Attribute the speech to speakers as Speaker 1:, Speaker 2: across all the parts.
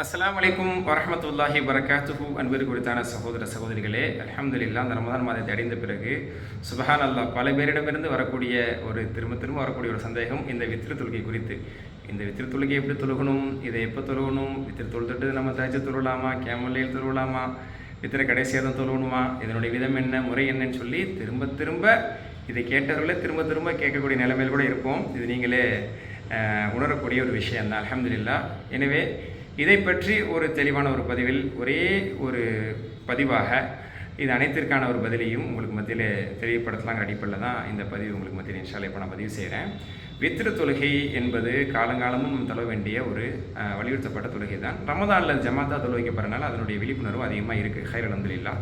Speaker 1: அஸ்லாம் வலைக்கும் வரமத்துல்லாஹி வரகாத்துஹூ அன்பிற்கு குறித்தான சகோதர சகோதரிகளே அல்ஹம்துலில்லாஹ் அந்த ரமதான் மாதத்தை அடைந்த பிறகு சுபஹான் அல்லாஹ் பல பேரிடமிருந்து வரக்கூடிய ஒரு திரும்ப திரும்ப வரக்கூடிய ஒரு சந்தேகம் இந்த வித்திரு தொழுகை குறித்து. இந்த வித்திரு தொழுகை எப்படி தொழுகணும்? இதை எப்போ தொழுகணும்? வித்திரு தொழுதுட்டு நம்ம தஜ்ஜு தொழுகலாமா? கேமல்லையில் தொழுகலாமா? வித்திர கடைசியாக தான் தொழுகணுமா? இதனுடைய விதம் என்ன? முறை என்னன்னு சொல்லி திரும்ப திரும்ப இதை கேட்டவர்களே திரும்ப திரும்ப கேட்கக்கூடிய நிலைமையில் கூட இருப்போம். இது நீங்களே உணரக்கூடிய ஒரு விஷயம் தான் அல்ஹம்துலில்லாஹ். எனவே இதை பற்றி ஒரு தெளிவான ஒரு பதிவில் ஒரே ஒரு பதிவாக இது அனைத்திற்கான ஒரு பதிலையும் உங்களுக்கு மத்தியில் தெரியப்படுத்தலாங்கிற அடிப்படையில் தான் இந்த பதிவு உங்களுக்கு மத்தியில் இன்ஷால்ல இப்போ நான் பதிவு செய்கிறேன் வித்திரு தொழுகை என்பது காலங்காலமும் நம்ம தொழ வேண்டிய ஒரு வலியுறுத்தப்பட்ட தொழுகை தான். ரமதானில் ஜமாத்தா தொழுவிக்கப்படுறனால அதனுடைய விழிப்புணர்வு அதிகமாக இருக்குது ஹைர் அலமதுல்லா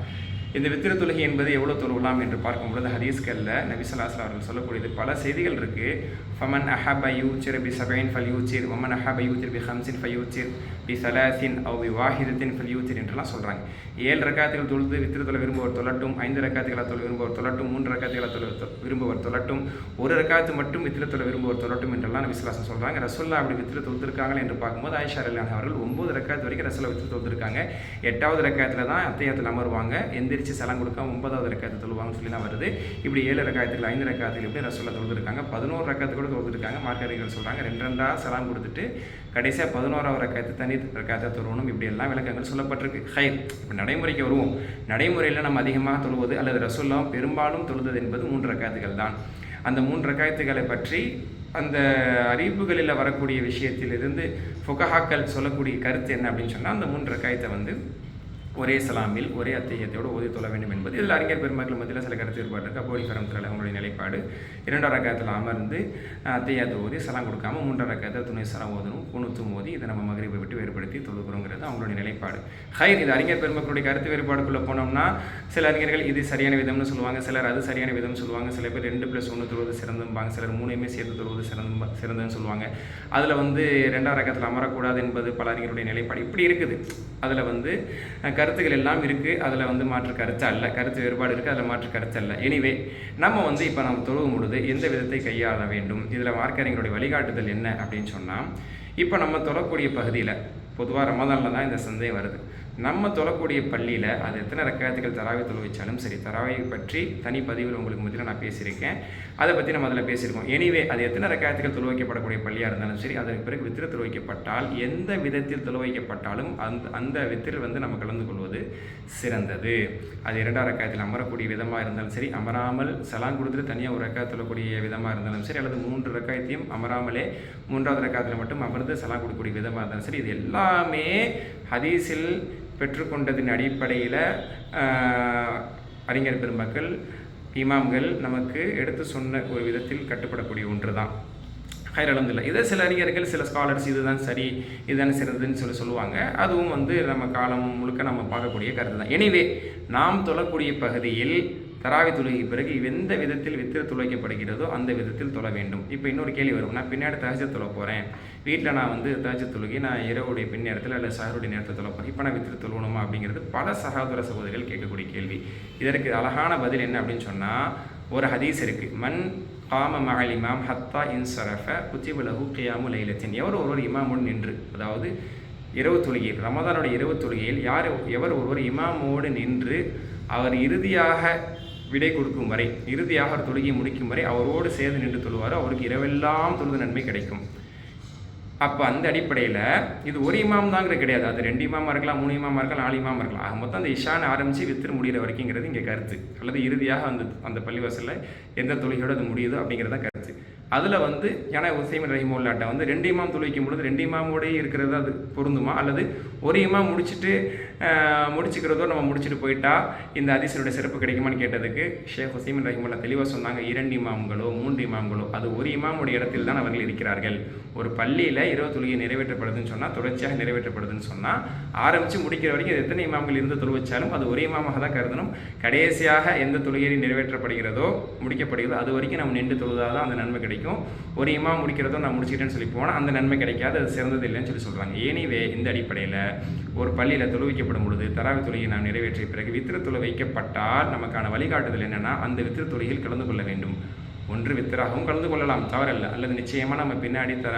Speaker 1: இந்த வித்திர தொழுகை என்பது எவ்வளோ தொழுகலாம் என்று பார்க்கும்பொழுது ஹதீஸ்களில் நபிசல்லாஸ்லாம் அவர்கள் சொல்லக்கூடியது பல செய்திகள் இருக்குது ஃபமன் அஹப யூச்சிர் பி சபைன் ஃபல் யூச்சிர் ஒமன் அஹப யூச்சிர் பி ஹம்சின் ஃபல் யூச்சிர் பி சலாசின் அவ் பி வாஹிதத்தின் ஃபல் யூச்சிர் என்றெல்லாம் சொல்கிறாங்க ஏழு ரக்காத்துகள் தொழுது வித்திர தொலை விரும்புவர் தொழட்டும் ஐந்து ரக்காத்துகளை தொலை விரும்புவர் தொழட்டும் மூன்று ரக்காத்துகளை தொலை விரும்புவர் தொழட்டும் ஒரு ரக்காத்து மட்டும் வித்திர தொலை விரும்புவர் தொழட்டும் என்றெல்லாம் நபிசல்லாசம் சொல்கிறாங்க ரசோல்லா அப்படி வித்திர தொழுத்திருக்காங்களே என்று பார்க்கும்போது ஆயிஷா அல்லான் அவர்கள் ஒம்பது ரக்காத்து வரைக்கும் ரசோல்லா வித்திர தொழுத்திருக்காங்க எட்டாவது ரக்காத்தில் தான் அத்தையத்தில் அமருவாங்க எந்த பிரித்து சலம் கொடுக்க ஒன்பதாவது ரக்காயத்தை தொழுவாங்கன்னு சொல்லி வருது. இப்படி ஏழு ரக்காயத்தில் ஐந்து ரக்காத்தில் இப்படி ரசோல்லா தொழுதுருக்காங்க? பதினோரு ரக்காயத்து கூட தொழுதுருக்காங்க மார்க்கறிஞர்கள் சொல்கிறாங்க ரெண்டு ரெண்டாக சலாம் கொடுத்துட்டு கடைசியாக பதினோராவது ரக்காத்து தனி ரக்காயத்தை தொழுவணும். இப்படி எல்லாம் விளக்கங்கள் சொல்லப்பட்டிருக்கு. ஹைர் இப்போ நடைமுறைக்கு வருவோம். நடைமுறையில் நம்ம அதிகமாக தொழுவது அல்லது ரசோல்லாம் பெரும்பாலும் தொழுவது என்பது மூன்று ரக்காயத்துகள் தான். அந்த மூன்று ரக்காயத்துகளை பற்றி அந்த அறிவிப்புகளில் வரக்கூடிய விஷயத்திலிருந்து ஃபுகஹாக்கள் சொல்லக்கூடிய கருத்து என்ன அப்படின்னு சொன்னால் அந்த மூன்று ரக்காயத்தை வந்து ஒரே சலாமில் ஒரே அத்தியத்தோடு ஓதி தொழ வேண்டும் என்பது. இதில் அறிஞர் பெருமக்கள் மத்தியில் சில கருத்து ஏற்பாடு இருக்குது அப்போடி ஃபரம்தில் அவங்களுடைய நிலைப்பாடு. இரண்டாம் ரகத்தில் அமர்ந்து அத்தியாத்தை ஓதி சலாம் கொடுக்காம மூன்றாம் ரகத்தில் துணை சலாம் ஓதணும் குணுத்தும் ஓதி இதை நம்ம மகரிபை விட்டு வேறுபடுத்தி தொழுகிறோங்கிறது அவங்களுடைய நிலைப்பாடு. ஹைர் இது அறிஞர் பெருமக்களுடைய கருத்து வேறுபாடுக்குள்ளே போனோம்னா சில அறிஞர்கள் இது சரியான விதம்னு சொல்லுவாங்க சிலர் அது சரியான விதம்னு சொல்லுவாங்க சில பேர் ரெண்டு ப்ளஸ் ஒன்று தொழுவது சிறந்தும்பாங்க சிலர் மூணையுமே சேர்த்து தொழுவது சிறந்து சிறந்ததுன்னு சொல்லுவாங்க. அதில் வந்து ரெண்டாம் ரக்கத்தில் அமரக்கூடாது என்பது பல அறிஞருடைய நிலைப்பாடு. இப்படி இருக்குது. அதில் வந்து கருத்துக்கள் எல்லாம் இருக்குது அதில் வந்து மாற்று கருத்து அல்ல. கருத்து வேறுபாடு இருக்குது அதில் மாற்று கருத்து அல்ல. எனிவே நம்ம வந்து இப்போ நம்ம தொழுகும் பொழுது எந்த விதத்தை கையாள வேண்டும்? இதில் வார்க்கறிஞருடைய வழிகாட்டுதல் என்ன அப்படின்னு சொன்னால் இப்போ நம்ம தொழக்கூடிய பகுதியில் பொதுவாக ரமதானில் தான் இந்த சந்தேகம் வருது. நம்ம தொழக்கூடிய பள்ளியில் அது எத்தனை ரக்காயத்துக்கள் தராவை தொழ வச்சாலும் சரி தராவை பற்றி தனி பதிவில் உங்களுக்கு முதல்ல நான் பேசியிருக்கேன். அதை பற்றி நம்ம அதில் பேசியிருக்கோம். எனிவே அது எத்தனை ரக்காயத்துக்கள் தொழ வைக்கப்படக்கூடிய பள்ளியாக இருந்தாலும் சரி அதற்கு பிறகு வித்திர தொழ வைக்கப்பட்டால் எந்த விதத்தில் தொழ வைக்கப்பட்டாலும் அந்த அந்த வித்திரில் வந்து நம்ம கலந்து கொள்வது சிறந்தது. அது இரண்டாம் ரக்காயத்தில் அமரக்கூடிய விதமாக இருந்தாலும் சரி அமராமல் சலான் கொடுத்துட்டு தனியாக ஒரு ரக்காய் தொழக்கூடிய விதமாக இருந்தாலும் சரி அல்லது மூன்று ரக்காயத்தையும் அமராமலே மூன்றாவது ரக்காயத்தில் மட்டும் அமர்ந்து சலான் கொடுக்கக்கூடிய விதமாக இருந்தாலும் சரி இது எல்லாமே ஹதீஸில் பெற்றுக்கொண்டதின் அடிப்படையில் அறிஞர் பெருமக்கள் இமாம்கள் நமக்கு எடுத்து சொன்ன ஒரு விதத்தில் கட்டுப்படக்கூடிய ஒன்று தான் ஹைரளந்தில்லை இதை சில அறிஞர்கள் சில ஸ்காலர்ஸ் இதுதான் சரி இதுதான் சிறந்ததுன்னு சொல்லி சொல்லுவாங்க. அதுவும் வந்து நம்ம காலம் முழுக்க நம்ம பார்க்கக்கூடிய கருத்து தான் எனிவே நாம் தொழக்கூடிய பகுதியில் தராவி தொழுகை பிறகு எந்த விதத்தில் வித்திர துளைக்கப்படுகிறதோ அந்த விதத்தில் தொழ வேண்டும். இப்போ இன்னொரு கேள்வி வரும். நான் பின்னாடி தகஜ தொழ போகிறேன் வீட்டில் நான் வந்து தகஜ தொழுகை நான் இரவுடைய பின் நேரத்தில் அல்லது சகருடைய நேரத்தில் தொழ போகிறேன் இப்போ நான் வித்திர தொழுவணுமா அப்படிங்கிறது பல சகோதர சகோதரிகள் கேட்கக்கூடிய கேள்வி. இதற்கு அழகான பதில் என்ன அப்படின்னு சொன்னால் ஒரு ஹதீஸ் இருக்குது மண் காம மகள் இமாம் ஹத்தா இன் சரஃப குத்திபுலகு கியாமு லைலத்தின். எவர் ஒருவர் இமாமோடு நின்று அதாவது இரவு தொழுகையில் ரமதானுடைய இரவு தொழுகையில் யார் எவர் ஒருவர் இமாமோடு நின்று அவர் இறுதியாக விடை கொடுக்கும் வரை இறுதியாக அவர் தொழுகையை முடிக்கும் வரை அவரோடு சேர்ந்து நின்று தொழுவார் அவருக்கு இரவெல்லாம் தொழுது நன்மை கிடைக்கும். அப்போ அந்த அடிப்படையில் இது ஒரு இமாம் தாங்கிற கிடையாது. அது ரெண்டு இமாமா இருக்கலாம் மூணு இமாமா இருக்கலாம் நாலு இமாமா இருக்கலாம். ஆக மொத்தம் அந்த இஷான் ஆரம்பித்து வித்திரு முடிகிற வரைக்குங்கிறது இங்கே கருத்து. அல்லது இறுதியாக அந்த அந்த பள்ளிவாசலில் எந்த தொழுகையோடு அது முடியுதோ அப்படிங்கிறத கருத்து. அதில் வந்து ஏன்னா உசைமின் ரஹிமுல்லாட்ட வந்து ரெண்டு இமாம் தொழுவிக்கும் பொழுது ரெண்டு இமாமோடய இருக்கிறது அது பொருந்துமா? அல்லது ஒரு இமாம் முடிச்சுட்டு முடிச்சுக்கிறதோ நம்ம முடிச்சுட்டு போயிட்டா இந்த அதிசனுடைய சிறப்பு கிடைக்குமான்னு கேட்டதுக்கு ஷேக் ஹுசைமின் ரஹிமுல்லா தெளிவாக சொன்னாங்க இரண்டு இமாம்களோ மூன்று இமாம்களோ அது ஒரு இமாமுடைய இடத்தில் தான் அவர்கள் இருக்கிறார்கள். ஒரு பள்ளியில் இரவு தொழுகை நிறைவேற்றப்படுதுன்னு சொன்னால் தொடர்ச்சியாக நிறைவேற்றப்படுதுன்னு சொன்னால் ஆரம்பித்து முடிக்கிற வரைக்கும் அது எத்தனை இமாம்கள் இருந்து தொழுவச்சாலும் அது ஒரே இமாமாக தான் கருதணும். கடைசியாக எந்த தொழுகை நிறைவேற்றப்படுகிறதோ முடிக்கப்படுகிறதோ அது வரைக்கும் நம்ம நின்று தொழுதாக தான் அந்த நன்மை கிடைக்கும். ஒரு இமாம் முடிக்கிறதோ நான் முடிச்சிட்டேன்னு சொல்லி போனால் அந்த நன்மை கிடைக்காது அது சிறந்தது இல்லைன்னு சொல்லி சொல்கிறாங்க ஏனிவே இந்த அடிப்படையில் ஒரு பள்ளியில் வைக்கப்படும் பொழுது தராவி தொழுகையை நாம் நிறைவேற்றிய பிறகு வித்திரத்துளை வைக்கப்பட்டால் நமக்கான வழிகாட்டுதல் என்னென்னா அந்த வித்திரத்துளையில் கலந்து கொள்ள வேண்டும். ஒன்று வித்தராகவும் கலந்து கொள்ளலாம். தவறல்ல. அல்லது நிச்சயமாக நம்ம பின்னாடி தர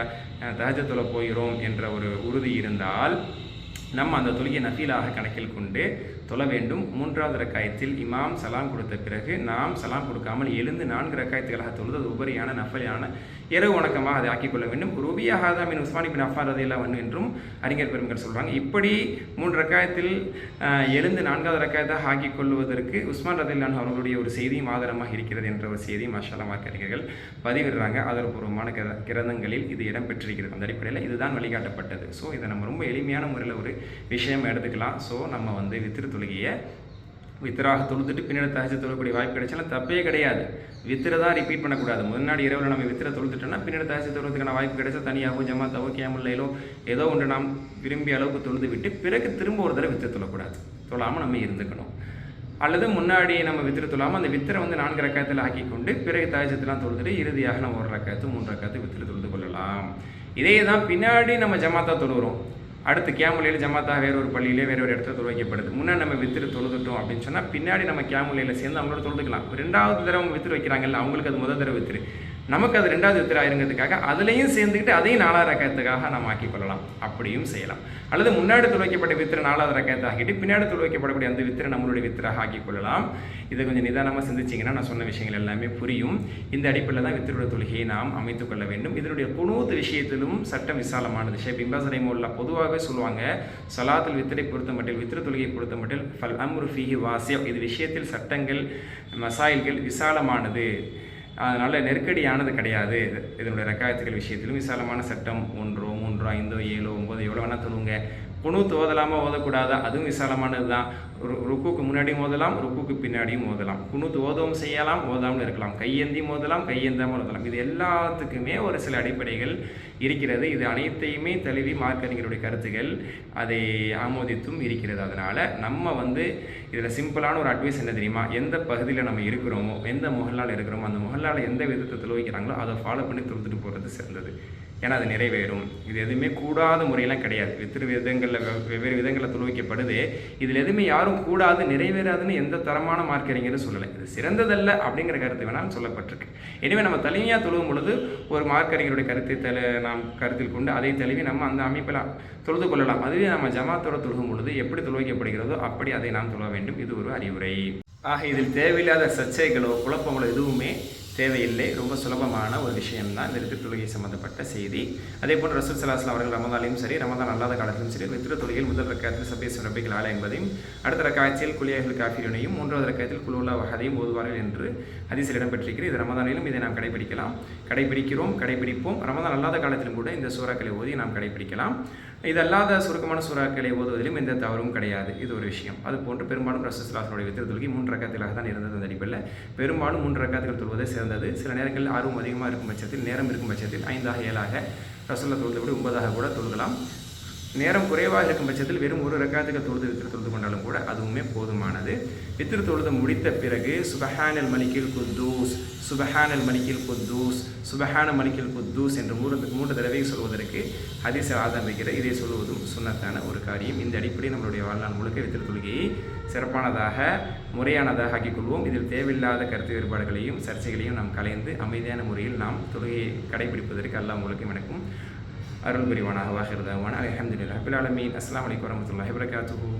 Speaker 1: தகஜத்தில் போகிறோம் என்ற ஒரு உறுதி இருந்தால் நம்ம அந்த தொழுகை நஃபீலாக கணக்கில் கொண்டு தொழ வேண்டும். மூன்றாவது ரக்காயத்தில் இமாம் சலாம் கொடுத்த பிறகு நாம் சலாம் கொடுக்காமல் எழுந்து நான்கு ரக்காயத்துகளாக தொழுது உபரியான நஃபலியான இரவு வணக்கமாக அதை ஆக்கிக் கொள்ள வேண்டும். ரூபியா ஹாதாமின் உஸ்மானி பின் அஃபார் ரதியெல்லாம் வந்து என்றும் அறிஞர் பெருமக்கள் சொல்கிறாங்க இப்படி மூன்று ரக்காயத்தில் எழுந்து நான்காவது ரக்காயத்தாக ஆக்கிக் கொள்வதற்கு உஸ்மான் ரதில்லான் அவர்களுடைய ஒரு செய்தியும் ஆதாரமாக இருக்கிறது என்ற ஒரு செய்தி மாஷாலா அறிஞர்கள் பதிவிடுறாங்க. ஆதாரபூர்வமான கிர கிரந்தங்களில் இது இடம்பெற்றிருக்கிறது. அந்த அடிப்படையில் இதுதான் வழிகாட்டப்பட்டது. ஸோ இதை நம்ம ரொம்ப எளிமையான முறையில் ஒரு விஷயம் எடுத்துக்கலாம். ஸோ நம்ம வந்து வித்திரு தொழுகையை வித்திராக தொழுதுட்டு பின்னாடி தகஜ தொழக்கூடிய வாய்ப்பு கிடைச்சாலும் தப்பே கிடையாது. வித்திர தான் ரிப்பீட் பண்ணக்கூடாது முன்னாடி இரவில் நம்ம வித்திரை தொழுதுட்டோம்னா பின்னாடி தகஜ தொழுறதுக்கான வாய்ப்பு கிடைச்சா தனியாகவோ ஜமாத்தாவோ கேமல்லையிலோ ஏதோ ஒன்று நாம் விரும்பிய அளவுக்கு தொழுது விட்டு பிறகு திரும்ப ஒரு தடவை வித்திர தொழக்கூடாது. தொழாமல் நம்ம இருந்துக்கணும். அல்லது முன்னாடி நம்ம வித்திர தொழாமல் அந்த வித்திரை வந்து நான்கு ரக்காயத்தில் ஆக்கி கொண்டு பிறகு தகஜத்தெல்லாம் தொழுதுட்டு இறுதியாக நம்ம ஒரு ரக்காயத்து மூன்று ரக்காயத்து வித்திர தொழுது கொள்ளலாம். இதே தான் பின்னாடி நம்ம ஜமாத்தா தொழுகிறோம் அடுத்து கேமுலையில் ஜமாத்தா வேற ஒரு பள்ளியிலே வேற ஒரு இடத்துல தொழ முன்னாடி நம்ம வித்துட்டு தொழுதுட்டோம் அப்படின்னு சொன்னால் பின்னாடி நம்ம கேமுலையில் சேர்ந்து அவங்களோட தொழுதுக்கலாம். ரெண்டாவது தடவை அவங்க வித்துட்டு வைக்கிறாங்கல்ல அவங்களுக்கு அது முதல் தடவை வித்துரு. நமக்கு அது ரெண்டாவது வித்திர ஆயிருங்கிறதுக்காக அதுலேயும் சேர்ந்துக்கிட்டு அதையும் நாலாவது ரக்கத்துக்காக நாம் ஆக்கிக் கொள்ளலாம் அப்படியும் செய்யலாம். அல்லது முன்னாடி துளைக்கப்பட்ட வித்திர நாலாவது ரக்கத்தை ஆக்கிட்டு பின்னாடி துளைக்கப்படக்கூடிய அந்த வித்திரை நம்மளுடைய வித்திராக ஆக்கிக் கொள்ளலாம் இதை கொஞ்சம் நிதானமாக சிந்திச்சிங்கன்னா நான் சொன்ன விஷயங்கள் எல்லாமே புரியும். இந்த அடிப்படையில் தான் வித்திரோட தொழுகையை நாம் அமைத்துக் கொள்ள வேண்டும். இதனுடைய குணூத்து விஷயத்திலும் சட்டம் விசாலமானது. ஷே பிம்பாசரை மோல்லா பொதுவாகவே சொல்லுவாங்க சலாத்தில் வித்திரை பொறுத்த மட்டில் வித்திர தொழுகையை பொறுத்த மட்டில் ஃபல் அம்ரு ஃபீஹி வாசியம் இது விஷயத்தில் சட்டங்கள் மசாயில்கள் விசாலமானது. அதனால் நெருக்கடியானது கிடையாது. இது- இதனுடைய ரக்காயத்துகள் விஷயத்திலும் விசாலமான சட்டம் ஒன்றோ மூன்றோ ஐந்தோ ஏழோ ஒன்பதோ எவ்வளோ வேணால் தொழுவுங்க குணு தோதலாமல் ஓதக்கூடாதா? அதுவும் விசாலமானது தான் ருக்குக்கு முன்னாடியும் மோதலாம் ருக்குக்கு பின்னாடியும் மோதலாம். குணுத்து ஓதவும் செய்யலாம் ஓதாமல் இருக்கலாம். கையேந்தியும் மோதலாம் கையேந்தாமல் ஓதலாம் இது எல்லாத்துக்குமே ஒரு சில அடிப்படைகள் இருக்கிறது. இது அனைத்தையுமே தழுவி மார்க்கறிஞருடைய கருத்துகள் அதை ஆமோதித்தும் இருக்கிறது. அதனால் நம்ம வந்து இதில் சிம்பிளான ஒரு அட்வைஸ் என்ன தெரியுமா? எந்த பகுதியில் நம்ம இருக்கிறோமோ எந்த முகல்லால் இருக்கிறோமோ அந்த முகல்லால் எந்த விதத்தை தொழுவிக்கிறாங்களோ அதை ஃபாலோ பண்ணி தொழுதுட்டு போகிறது சிறந்தது. ஏன்னா அது நிறைவேறும். இது எதுவுமே கூடாத முறையெல்லாம் கிடையாது. வெவ்வேறு விதங்களில் வெவ்வேறு விதங்களில் தொழுவிக்கப்படுது இதில் எதுவுமே யாரும் கூடாது நிறைவேறாதுன்னு எந்த தரமான மார்க்கறிஞரும் சொல்லலை. இது சிறந்ததல்ல அப்படிங்கிற கருத்து வேணாலும் சொல்லப்பட்டிருக்கு. எனவே நம்ம தனியாக தொழுகும் பொழுது ஒரு மார்க்கறிஞருடைய கருத்தை தல நாம் கருத்தில் கொண்டு அதை தழுவி நம்ம அந்த அமைப்பில் தொழுது கொள்ளலாம். அதுவே நம்ம ஜமாத்தோட தொழுகும் பொழுது எப்படி தொழுவிக்கப்படுகிறதோ அப்படி அதை நாம் தொழ வேண்டும். இது ஒரு அறிவுரை. ஆக இதில் தேவையில்லாத சர்ச்சைகளோ குழப்பங்களோ எதுவுமே தேவையில்லை. ரொம்ப சுலபமான ஒரு விஷயம்தான் இந்த ரித்திர தொழுகை சம்மந்தப்பட்ட செய்தி. அதே போன்று ரசூல் சலாஸ்லாம் அவர்கள் ரமதாலையும் சரி ரமதான் அல்லாத காலத்திலும் சரி ரித்திர தொழுகையில் முதல் ரக்காயத்தில் சபேஸ் ரபிகள் ஆலை என்பதையும் அடுத்த ரக்காயத்தில் குளியர்கள் காஃபிரனையும் மூன்றாவது ரக்காயத்தில் குழுவுல்லா வகதையும் ஓதுவார்கள் என்று அதிசல் இடம்பெற்றிருக்கிறது. இது ரமதானிலும் இதை நாம் கடைபிடிக்கலாம். கடைபிடிக்கிறோம் கடைபிடிப்போம். ரமதான் அல்லாத காலத்திலும் கூட இந்த சூறாக்களை ஓதி நாம் கடைபிடிக்கலாம். இது அல்லாத சுருக்கமான சூறாக்களை ஓதுவதிலும் எந்த தவறும் கிடையாது. இது ஒரு விஷயம். அது போன்று பெரும்பாலும் ரசூஸ்லாசனுடைய வித்திரு தொழுகை மூன்று ரக்காயத்திலாக தான் இருந்தது அந்த அடிப்படையில். பெரும்பாலும் மூன்று ரக்காத்துகள் தொழுவதை சிறந்தது. சில நேரங்களில் ஆர்வம் அதிகமாக இருக்கும் பட்சத்தில் நேரம் இருக்கும் பட்சத்தில் ஐந்தாக ஏழாக ரசூல்லா தொழுதை விட ஒன்பதாக கூட தொழுகலாம். நேரம் குறைவாக இருக்கும் பட்சத்தில் வெறும் ஒரு ரக்காத்துக்கு தொழுது வித்திரு தொழுது கொண்டாலும் கூட அதுவுமே போதுமானது. வித்திரு தொழுது முடித்த பிறகு சுபஹானல் மலிக்கில் குத்தூஸ் சுபஹானல் மலிக்கில் குத்தூஸ் சுபஹான மலிக்கில் குத்தூஸ் என்று மூன்று மூன்று தடவை சொல்வதற்கு ஹதீஸ் ஆரம்பிக்கிற இதை சொல்வதும் சுன்னத்தான ஒரு காரியம். இந்த அடிப்படையில் நம்மளுடைய வாழ்நாள் முழுக்க வித்திரு தொழுகையை சிறப்பானதாக முறையானதாக ஆக்கிக் கொள்வோம். இதில் தேவையில்லாத கருத்து வேறுபாடுகளையும் சர்ச்சைகளையும் நாம் கலைந்து அமைதியான முறையில் நாம் தொழுகையை கடைபிடிப்பதற்கு அல்லாஹ் உங்களுக்கும் எனக்கும் அருள் புரிவானாக வாகிருதாவான அலமதுல்லா அபில் அலமீன் அஸ்லாம் வலைக்கம் வரமத்துல்லாஹி வரகாத்துஹூ